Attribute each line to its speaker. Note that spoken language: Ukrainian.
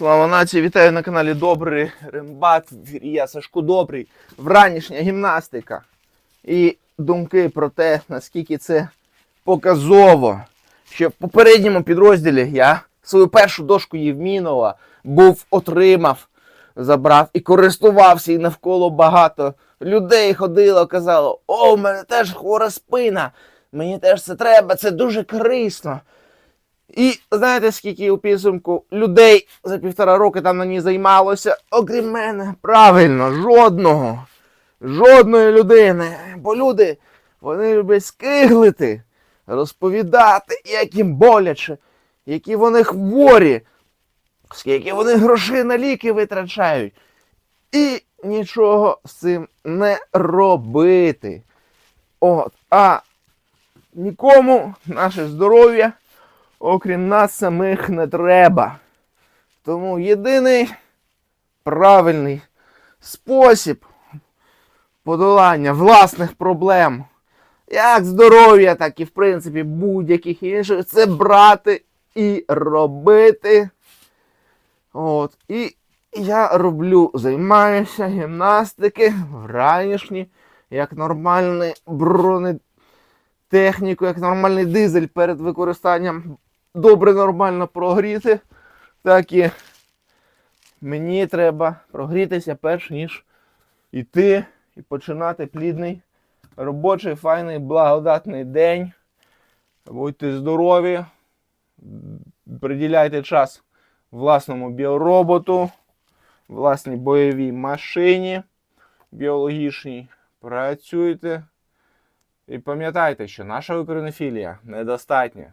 Speaker 1: Слава нації, вітаю на каналі Добрий Рембат. Я Сашко Добрий. Вранішня гімнастика. І думки про те, наскільки це показово. Ще в попередньому підрозділі я свою першу дошку Євмінова був, отримав, забрав і користувався, і навколо багато людей ходило, казало: О, в мене теж хвора спина, мені теж це треба, це дуже корисно. І знаєте, скільки у підсумку людей за півтора роки там на ній займалося, окрім мене, правильно, жодного. Жодної людини. Бо люди, вони люблять скиглити, розповідати, як їм боляче, які вони хворі, скільки вони грошей на ліки витрачають. І нічого з цим не робити. От, а нікому наше здоров'я окрім нас самих не треба. Тому єдиний правильний спосіб подолання власних проблем, як здоров'я, так і в принципі будь-яких інших, це брати і робити. От. І я роблю, займаюся гімнастики вранішні, як нормальний бронетехніку, як нормальний дизель перед використанням добре нормально прогріти, так і мені треба прогрітися перш ніж йти і починати плідний робочий, файний, благодатний день. Будьте здорові, приділяйте час власному біороботу, власній бойовій машині біологічній. Працюйте. І пам'ятайте, що наша українофілія недостатня.